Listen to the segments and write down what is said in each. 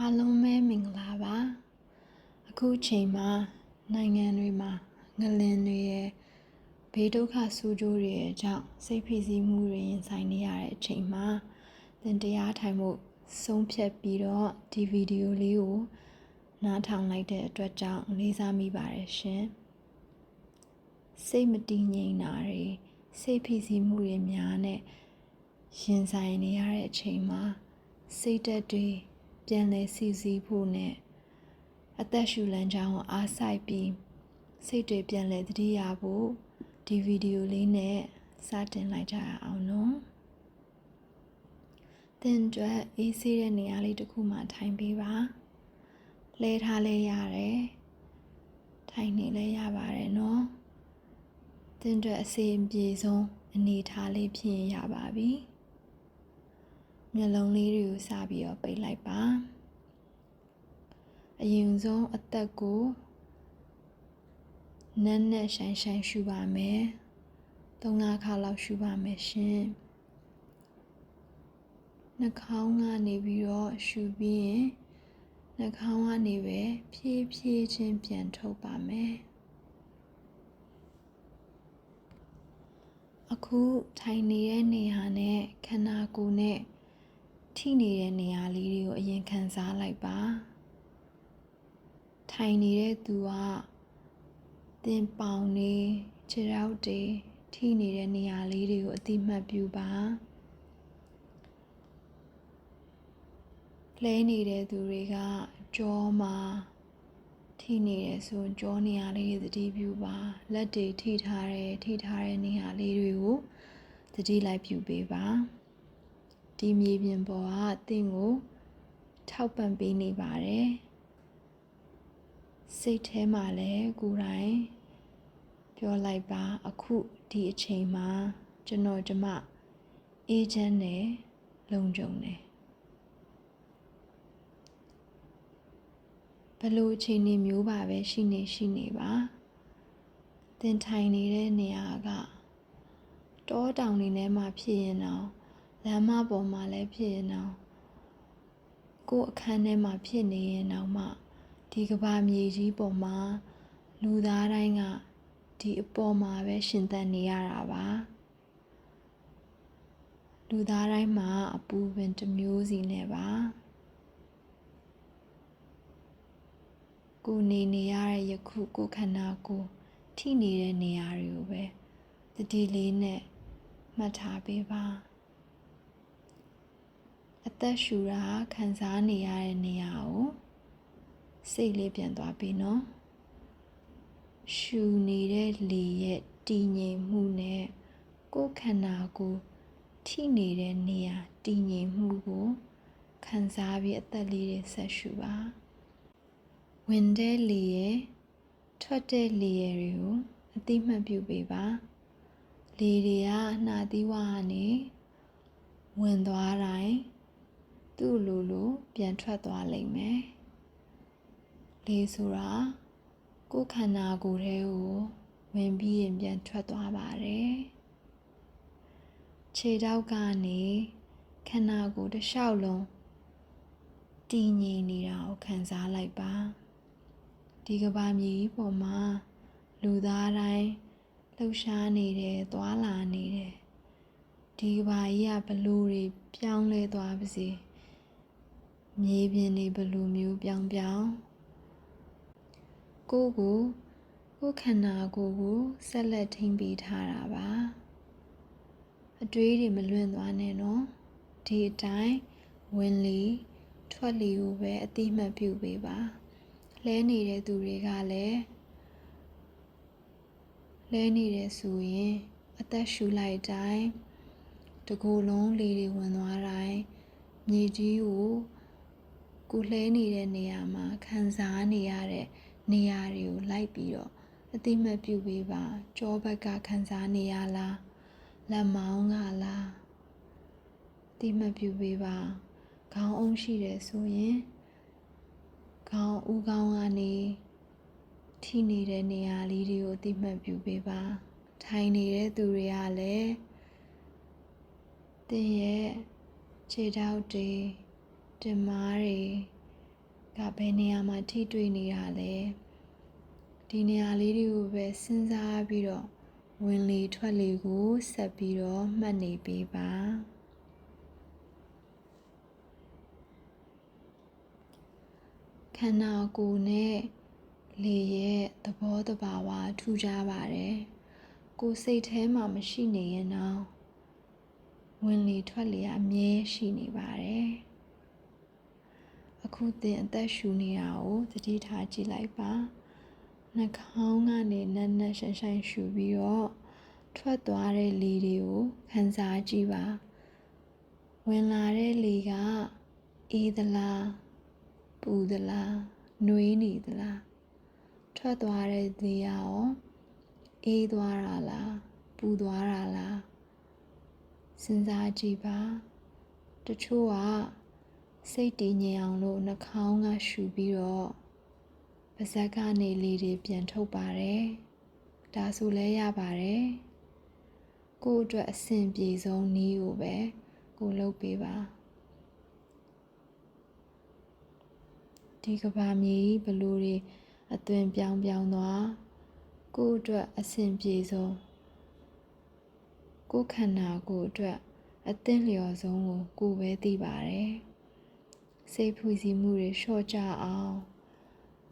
အားလုံးပဲမင်္ဂလာပါအခုချိန်မှာနိုင်ငံတွေမှာငလင်တွေရဲ့ဘေးဒုက္ခဆိုးကျိုးတွေရဲ့အကြောင်းစိတ်ဖိစီးမှုတွေရင်ဆိုင်နေရတဲ့အချိန်မှာသင်တရားထိုင်မှုဆုံးဖြတ်ပြီးတော့ဒီဗီဒီယိုလေးကိုနားထောင်လိုက်တဲ့အတွက်ကြောင့်လေးစားမိပါတယ်ရှင်စိတ်မတည်ငြိမ်တာတွေစိတ်ဖိစီးမှုတွေများနဲ့ရင်ဆိုင်နေရတဲ့အချိန်မှာစိတ်ဓာတ်တွေ ပြန်လည်စီစီဖို့နဲ့အသက်ရှူလမ်းကြောင်းကိုအားစိုက်ပြီးစိတ်တွေပြန်လည်သတိရဖို့ဒီဗီဒီယိုလေးနဲ့စတင်လိုက်ကြရအောင်နော်သင်ကြွက်အေးဆေးတဲ့နေရာလေးတစ်ခုမှထိုင်ပေးပါလဲထားလဲရတယ်ထိုင်နေလဲရပါတယ်နော်သင်ကြွက်အစီအပြေဆုံးအနေထားလေးဖြစ်ရပါပြီ မျက်လုံးလေးတွေကိုစပြီးတော့ပိတ်လိုက်ပါအရင်ဆုံးအသက်ကိုနက်နက်ရှိုင်ရှိုင်ရှူပါမယ်သုံးငါးခါလောက်ရှူပါမယ်ရှင်နှာခေါင်းကနေပြီးတော့ရှူပြီးရင်နှာခေါင်းကနေပဲဖြည်းဖြည်းချင်းပြန်ထုတ်ပါမယ်အခုထိုင်နေတဲ့နေရာနဲ့ခန္ဓာကိုယ်နဲ့ ထိနေတဲ့နေရာလေးတွေကိုအရင်ခံစားလိုက်ပါထိုင်နေတဲ့သူကသင်ပေါင်နေခြေထောက်တွေထိနေတဲ့နေရာလေးတွေကိုအတိမတ်ပြုပါလဲနေတဲ့သူတွေကကြောမှာထိနေတယ်ဆိုကြောနေရာလေးတွေသတိပြုပါလက်တွေထိထားတယ်ထိထားတဲ့နေရာလေးတွေကိုသတိလိုက်ပြုပေးပါ ဒီမြေပြင်ပေါ်ကသင်ကိုထောက်ပံ့ပေးနေပါတယ်စိတ်ထဲမှာလည်းကိုယ်တိုင်ပြောလိုက်ပါအခုဒီအချိန်မှာကျွန်တော်ကျမအေးချမ်းနဲ့လုံခြုံတယ်ဘလို့အချိန်နေမျိုးပါပဲရှိနေရှိနေပါသင်ထိုင်နေတဲ့နေရာကတောတောင်တွေထဲမှာဖြစ်ရင်တော့ လမ်းမပေါ်မှာလည်းဖြစ်ရင်တော့ကိုယ်အခန်းထဲမှာဖြစ်နေရင်တော့မှဒီကဘာမြေကြီးပေါ်မှာလူသားတိုင်းကဒီအပေါ်မှာပဲရှင်သန်နေရတာပါလူသားတိုင်းမှာအပူပင်တစ်မျိုးစီနဲ့ပါကိုနေနေရတဲ့ယခုကိုခန္ဓာကိုထိနေတဲ့နေရာတွေကိုပဲတတိလေးနဲ့မှတ်ထားပေးပါ အသက်ရှူတာခံစားနေရတဲ့နေရာကိုစိတ်လေးပြန်သွားပြီနော်ရှူနေတဲ့လေရဲ့တည်ငြိမ်မှုနဲ့ကိုယ်ခန္ဓာကိုထိနေတဲ့နေရာတည်ငြိမ်မှုကိုခံစားပြီးအသက်လေးတွေဆက်ရှူပါဝင်တဲ့လေရဲ့ထွက်တဲ့လေရဲ့တွေကိုအတိမတ်ပြုပေးပါလေတွေကနှာသီးဝါကနေဝင်သွားတိုင်း သူ့လိုလိုပြန်ထွက်သွားလိမ့်မယ်လေဆိုတာကိုယ်ခန္ဓာကိုယ်ထဲကိုဝင်ပြီးရင်ပြန်ထွက်သွားပါတယ်ခြေထောက်ကနေခန္ဓာကိုယ်တစ်လျှောက်လုံးတည်ငြိမ်နေတာကိုခံစားလိုက်ပါဒီကဘာမြေကြီးပေါ်မှာလူသားတိုင်းလှုပ်ရှားနေတယ်သွာလာနေတယ်ဒီကဘာကြီးကဘလူတွေပြောင်းလဲသွားပါစေ မြေပြင်တွေဘလူမျိုးပြောင်းပြောင်းကိုကိုကိုခန္ဓာကိုယ်ကိုဆက်လက်ထိမ့်ပေးထားတာပါအတွေးတွေမလွင့်သွားနဲ့နော်ဒီအတိုင်းဝင်လီထွက်လီကိုပဲအတိမတ်ပြုပေးပါလဲနေတဲ့သူတွေကလည်းလဲနေတယ်ဆိုရင် အသက်ရှူလိုက်တိုင်းတကိုယ်လုံးလေတွေဝင်သွားတိုင်းမြေကြီးကို ကိုလှဲနေတဲ့နေရာမှာခံစားနေရတဲ့နေရာတွေကိုလိုက်ပြီးတော့အတိမတ်ပြုပေးပါကြောဘက်ကခံစားနေရလားလက်မောင်းကလားအတိမတ်ပြုပေးပါခေါင်းအုံးရှိတယ်ဆိုရင်ခေါင်းဦးခေါင်းကနေထိနေတဲ့နေရာလေးတွေကိုအတိမတ်ပြုပေးပါထိုင်နေတဲ့သူတွေကလည်းတင်းရဲ့ခြေထောက်တွေ တင်မားတွေကဘယ်နေရာမှာထိတွေ့နေတာလဲဒီနေရာလေးတွေကိုပဲစဉ်းစားပြီးတော့ဝင်လေထွက်လေကိုဆက်ပြီးတော့မှတ်နေပေးပါခန္ဓာကိုယ်နဲ့လေရဲ့သဘောတဘာဝထူးခြားပါတယ်ကိုယ်စိတ်ထဲမှာမရှိနေရင်တော့ဝင်လေထွက်လေအမြဲရှိနေပါတယ် အခုသင်အသက်ရှူနေတာကိုသတိထားကြည့်လိုက်ပါနှာခေါင်းကနေနက်နက်ရှိုင်ရှိုင်ရှူပြီးတော့ထွက်သွားတဲ့လေတွေကိုခံစားကြည့်ပါဝင်လာတဲ့လေကအေးသလားပူသလားနှွေးနေသလားထွက်သွားတဲ့လေရောအေးသွားတာလားပူသွားတာလားစဉ်းစားကြည့်ပါတချို့က စိတ်တည်ငြိမ်အောင်လို့နှာခေါင်းကရှူပြီးတော့ပါဇက်ကနေလေတွေပြန်ထုတ်ပါတယ်ဒါဆိုလဲရပါတယ်ကိုယ့်အတွက်အဆင်ပြေဆုံးနည်းကိုပဲကိုလုပ်ပေးပါဒီကဘာမြေကြီးဘလူတွေအသွင်ပြောင်းပြောင်းသွားကိုယ့်အတွက်အဆင်ပြေဆုံးကိုယ်ခန္ဓာကိုယ်အတွက်အသင့်လျော်ဆုံးကိုကိုယ်ပဲသိပါတယ် စိတ်ဖွစီမှုတွေလျှော့ကြအောင်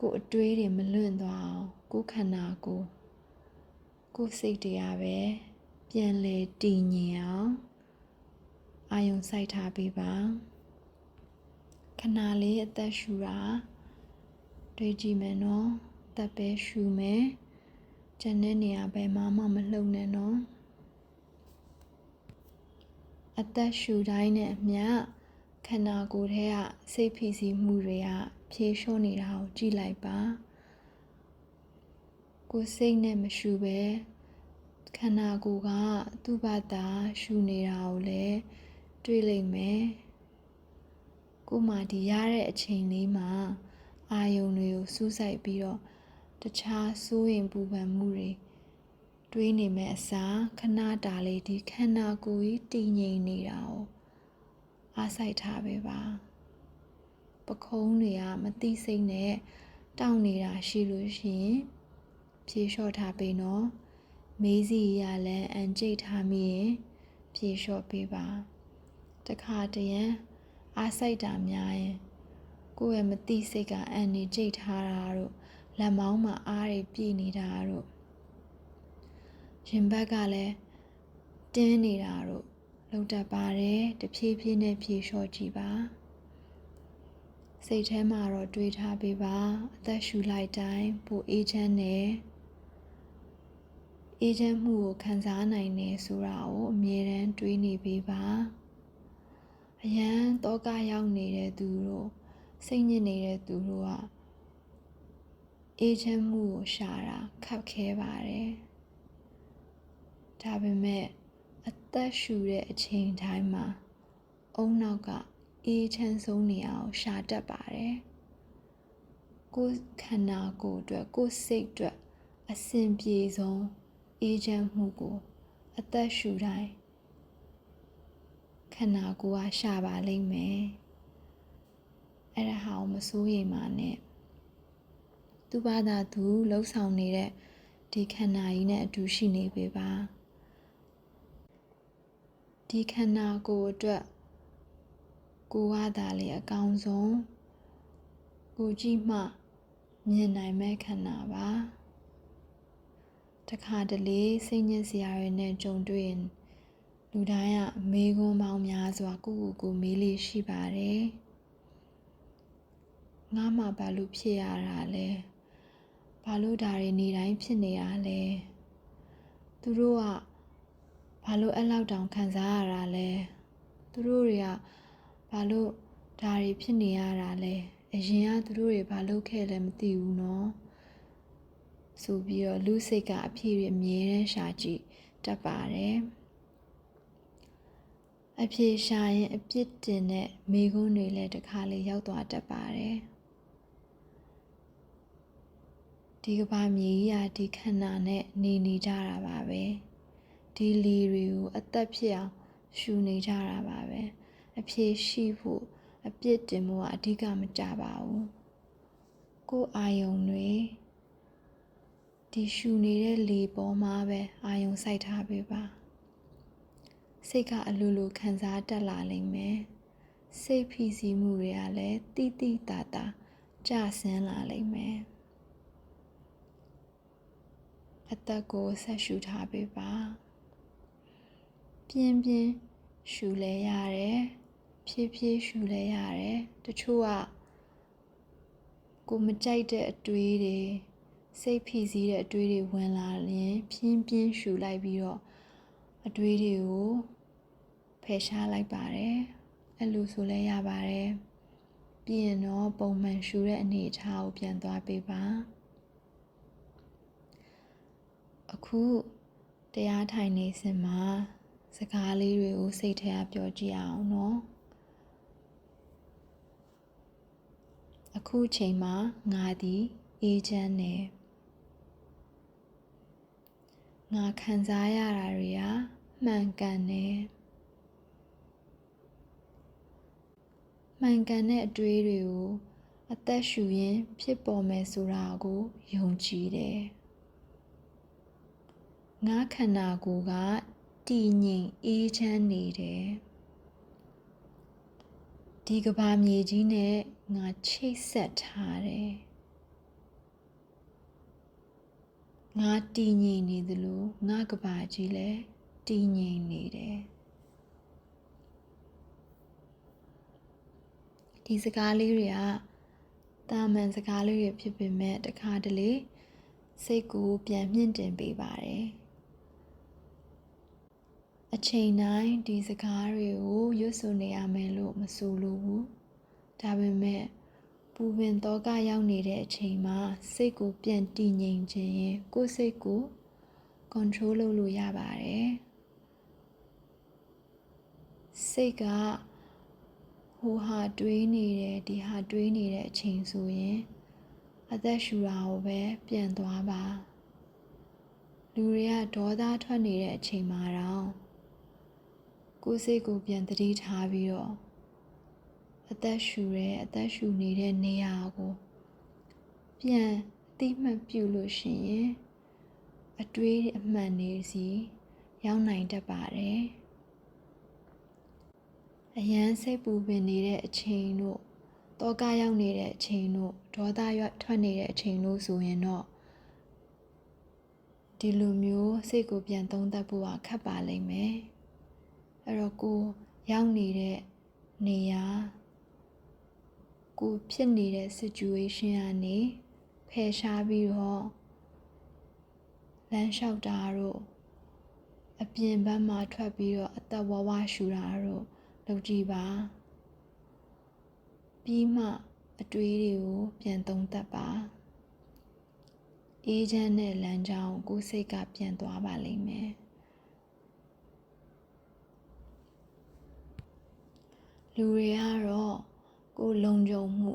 ကိုယ်အတွေးတွေမလွင့်သွားအောင်ကိုယ်ခန္ဓာကိုယ်ကိုယ်စိတ်တရားပဲပြန်လေတည်ငြိမ်အောင်အာယုံစိုက်ထားပေးပါခဏလေးအသက်ရှူတာတွေးကြည့်မယ်နော်သက်ပဲရှူမယ်ကျန်တဲ့နေရာဘယ်မှမမလှုပ်နဲ့နော်အသက်ရှူတိုင်းနဲ့အမျှခ န္ဓာကိုယ်ထဲကစိတ်ဖိစီးမှုတွေကဖြေလျှော့နေတာကိုကြည့်လိုက်ပါကိုယ်စိတ်နဲ့မရှူပဲခန္ဓာကိုယ်ကသူ့ဘာသာရှူနေတာကိုလည်းတွေ့လိမ့်မယ်ကိုမှဒီရတဲ့အချိန်လေးမှာအာယုံတွေကိုစူးစိုက်ပြီးတော့တခြားစိုးရင်ပူပန်မှုတွေတွေးနေမဲ့အစားခဏတာလေးဒီခန္ဓာကိုယ်ကြီးတည်ငြိမ်နေတာကို အားစိုက်ထားပဲပါပခုံးတွေကမသိစိတ်နဲ့တောင့်နေတာရှိလို့ရှိရင်ဖြေလျှော့ထားပေးနော်မေးစီရလဲအန်ကြိတ်ထားမိရင်ဖြေလျှော့ပေးပါတခါတရံအားစိုက်တာများရင်ကိုယ့်ရဲ့မသိစိတ်ကအန်နေကြိတ်ထားတာတို့လက်မောင်းမှာအားတွေပြည့်နေတာတို့ရင်ဘက်ကလည်းတင်းနေတာတို့ လုံတတ်ပါတယ်တဖြည်းဖြည်းနဲ့ဖြေလျှော့ကြည့်ပါစိတ်ထဲမှာတော့တွေးထားပေးပါအသက်ရှူလိုက်တိုင်းပိုအေးချမ်းတယ်အေးချမ်းမှုကိုခံစားနိုင်တယ်ဆိုတာကိုအမြဲတမ်းတွေးနေပေးပါအရန်တောကရောက်နေတဲ့သူတို့စိတ်ညစ်နေတဲ့သူတို့ကအေးချမ်းမှုကိုရှာတာခက်ခဲပါတယ်ဒါပေမဲ့ အသက်ရှူတဲ့အချိန်တိုင်းမှာအုံနောက်ကအေးချမ်းဆုံးနေအောင်ရှာတတ်ပါတယ်ကိုယ်ခန္ဓာကိုယ်အတွက်ကိုယ်စိတ်အတွက်အဆင်ပြေဆုံးအေးချမ်းမှုကို အသက်ရှူတိုင်းခန္ဓာကိုယ်ကရှာပါလိမ့်မယ်အဲ့ဒါဟာမစိုးရိမ်ပါနဲ့သူဘာသာသူလှုပ်ဆောင်နေတဲ့ဒီခန္ဓာကြီးနဲ့အတူရှိနေပေပါ ဒီခန္ဓာကိုယ်အတွက်ကိုဝါသာလေအကောင်းဆုံးကိုကြည့်မှမြင်နိုင်မဲ့ခန္ဓာပါတခါတလေစိတ်ညစ်စရာတွေနဲ့ကြုံတွေ့ရင်လူတိုင်းကမေးခွန်းပေါင်းများစွာကိုကိုကိုမေးလေးရှိပါတယ်ငါမှဘာလို့ဖြစ်ရတာလဲဘာလို့ဒါတွေနေတိုင်းဖြစ်နေတာလဲသူတို့က ဘာလို့အဲ့လောက်တောင်ခံစားရတာလဲသူတို့တွေကဘာလို့ဒါတွေဖြစ်နေရတာလဲအရင်ကသူတို့တွေဘာလုပ်ခဲ့လဲမသိဘူးနော်ဆိုပြီးတော့လူစိတ်ကအပြည့်အမြဲတမ်းရှာကြည့်တတ်ပါတယ်အပြည့်ရှာရင်အပြစ်တင်တဲ့မိခွန်းတွေလည်းတစ်ခါလေရောက်သွားတတ်ပါတယ်ဒီကဘာမြေကြီးဟာဒီခန္ဓာနဲ့နေနေကြတာပါပဲ။ ဒီလီတွေကိုအသက်ဖြစ်အောင်ရှူနေကြတာပါပဲအဖြေရှိဖို့အပြစ်တင်မှုကအဓိကမကြပါဘူးကိုယ်အာယုံတွေဒီရှူနေတဲ့လေပေါ်မှာပဲအာယုံစိုက်ထားပေးပါစိတ်ကအလိုလိုခံစားတက်လာလိမ့်မယ်စိတ်ဖိစီးမှုတွေကလည်းတိတိတတာကျဆင်းလာလိမ့်မယ်အသက်ကိုဆက်ရှူထားပေးပါ ပြင်းပြင်းရှူလဲရတယ်ဖြည်းဖြည်းရှူလဲရတယ်တချို့ကကိုမကြိုက်တဲ့အတွေးတွေစိတ်ဖိစီးတဲ့အတွေးတွေဝင်လာရင်ပြင်းပြင်းရှူလိုက်ပြီးတော့အတွေးတွေကိုဖယ်ရှားလိုက်ပါတယ်အဲ့လိုဆိုလဲရပါတယ်ပြီးရင်တော့ပုံမှန်ရှူတဲ့အနေအထားကိုပြန်သွားပေးပါအခုတရားထိုင်နေစင်မှာ စကားလေးတွေကိုစိတ်ထဲကပြောကြည့်အောင်နော်အခုချိန်မှာငါသည်အေးချမ်းနေငါခံစားရတာတွေကမှန်ကန်နေမှန်ကန်တဲ့အတွေးတွေကိုအသက်ရှူရင်းဖြစ်ပေါ်မယ်ဆိုတာကိုယုံကြည်တယ်ငါခန္ဓာကိုယ်က တည်ငြိမ်အေးချမ်းနေတယ်ဒီကဘာမြေကြီးနဲ့ငါချိတ်ဆက်ထားတယ်ငါတည်ငြိမ်နေသလိုငါကဘာကြီးလည်းတည်ငြိမ်နေတယ်ဒီစကားလေးတွေကတာမန်စကားလေးတွေဖြစ်ပေမဲ့တခါတလေစိတ်ကိုပြန်မြင့်တင်ပေးပါတယ် အချိန်တိုင်းဒီစကားတွေကိုရွတ်ဆိုနေရမယ်လို့မဆိုလိုဘူးဒါပေမဲ့ပူပင်တော့ကရောက်နေတဲ့အချိန်မှာစိတ်ကိုပြန်တည်ငြိမ်ခြင်းရင်ကိုယ်စိတ်ကို control လုပ်လို့ရပါတယ်စိတ်ကဟိုဟာတွေးနေတယ်ဒီဟာတွေးနေတဲ့အချိန်ဆိုရင်အသက်ရှူတာကိုပဲပြန်သွားပါလူတွေကဒေါသထွက်နေတဲ့အချိန်မှာတော့ ကိုယ်စိတ်ကိုပြန်တတိထားပြီးတော့အသက်ရှူရဲအသက်ရှူနေတဲ့နေရာကိုပြန်အတိမတ်ပြုလို့ရှိရင်အတွေးအမှန်တွေစီရောက်နိုင်တတ်ပါတယ်အရန်စိတ်ပူပင်နေတဲ့အချိန်တို့တောကရောက်နေတဲ့အချိန်တို့ဒေါသရွထွက်နေတဲ့အချိန်တို့ဆိုရင်တော့ဒီလိုမျိုးစိတ်ကိုပြန်သုံးသပ်ဖို့ခက်ပါလိမ့်မယ် အဲ့တော့ကိုရောက်နေတဲ့နေရာကိုဖြစ်နေတဲ့ situation ကနေဖယ်ရှားပြီးတော့လမ်းလျှောက်တာတို့အပြင်ဘက်မှာထွက်ပြီးတော့အသက်ဝဝရှူတာတို့လုပ်ကြည့်ပါပြီးမှအတွေးတွေကိုပြန်သုံးသပ်ပါအေးချမ်းတဲ့လမ်းကြောင်းကိုစိတ်ကပြန်သွားပါလိမ့်မယ် လူတွေကတော့ကိုလုံခြုံမှု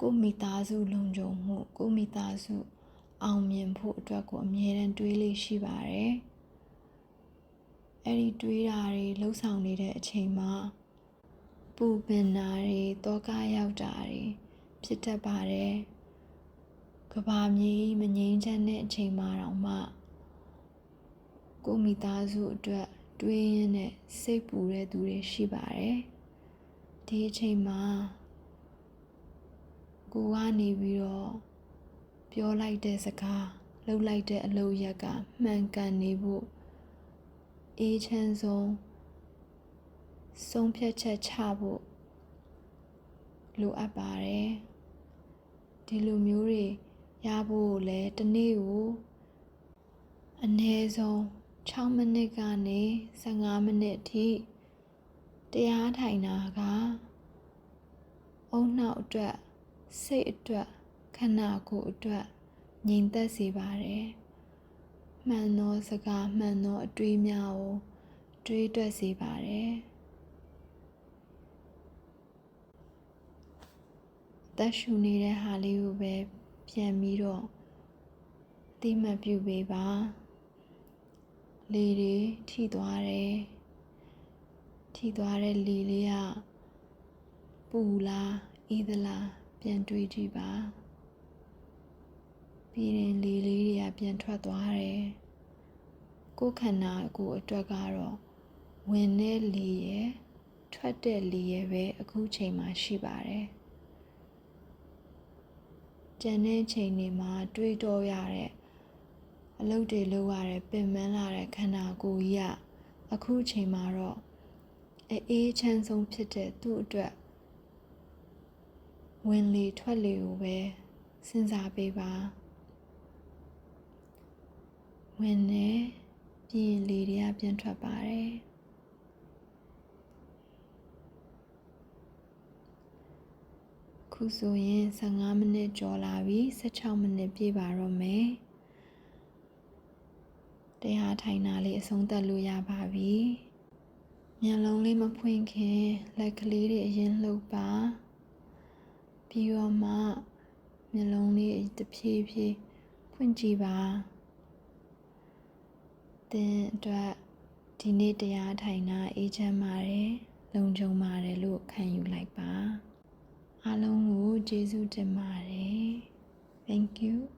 ကိုမိသားစုလုံခြုံမှုကိုမိသားစုအောင်မြင်ဖို့အတွက်ကိုအမြဲတမ်းတွေးလေးရှိပါတယ်အဲ့ဒီတွေးတာတွေလှုပ်ဆောင်နေတဲ့အချိန်မှာပူပင်တာတွေတောကရောက်တာတွေဖြစ်တတ်ပါတယ်ကဘာမြေမငြိမ်းချမ်းတဲ့အချိန်မှာတော့မှကိုမိသားစုအတွက်တွေးရင်းနဲ့စိတ်ပူတဲ့သူတွေရှိပါတယ် ဒီအချိန်မှာကိုကနေပြီးတော့ပြောလိုက်တဲ့စကားလှုပ်လိုက်တဲ့အလုပ်ရက်ကမှန်ကန်နေဖို့အေးချမ်းဆုံးဆုံးဖြတ်ချက်ချဖို့လိုအပ်ပါတယ်ဒီလိုမျိုးတွေရဖို့လည်းတနေ့ကိုအနည်းဆုံး6မိနစ်ကနေ15မိနစ်အထိ တရားထိုင်တာကအုံနောက်အတွက်စိတ်အတွက်ခန္ဓာကိုယ်အတွက်ငြိမ်သက်စေပါတယ်မှန်သောစကားမှန်သောအတွေးများကိုတွေးတွက်စေပါတယ်သက်ရှူနေတဲ့ဟာလေးကိုပဲပြန်ပြီးတော့အတိမတ်ပြုပေးပါလေတွေထိသွားတယ် ထိသွားတဲ့လေလေးကပူလားအေးသလားပြန်တွေးကြည့်ပါပြီးရင်လေလေးတွေကပြန်ထွက်သွားတယ်ကိုယ်ခန္ဓာကိုယ်အတွက်ကတော့ဝင်တဲ့လေရယ်ထွက်တဲ့လေရယ်ပဲအခုချိန်မှာရှိပါတယ်ကျန်တဲ့ချိန်တွေမှာတွေးတောရတဲ့အလုပ်တွေလုပ်ရတဲ့ပင်ပန်းလာတဲ့ခန္ဓာကိုယ်ကြီးကအခုချိန်မှာတော့ အေးအေးချမ်းဆုံးဖြစ်တဲ့သူ့အတွက်ဝင်လေထွက်လေကိုပဲစဉ်းစားပေးပါဝင်နေပြီးရင်လေတွေကပြန်ထွက်ပါတယ်ခုဆိုရင်15မိနစ်ကျော်လာပြီ16မိနစ်ပြည့်ပါတော့မယ်တရားထိုင်တာလေးအဆုံးသတ်လို့ရပါပြီ မျက်လုံးလေးမဖွင့်ခင်လက်ကလေးတွေအရင်လှုပ်ပါပြီးတော့မှမျက်လုံးလေးတစ်ဖြည်းဖြည်းဖွင့်ကြည့်ပါသင်အတွက်ဒီနေ့တရားထိုင်တာအေးချမ်းပါတယ်လုံခြုံပါတယ်လို့ခံယူလိုက်ပါအားလုံးကိုကျေးဇူးတင်ပါတယ် thank you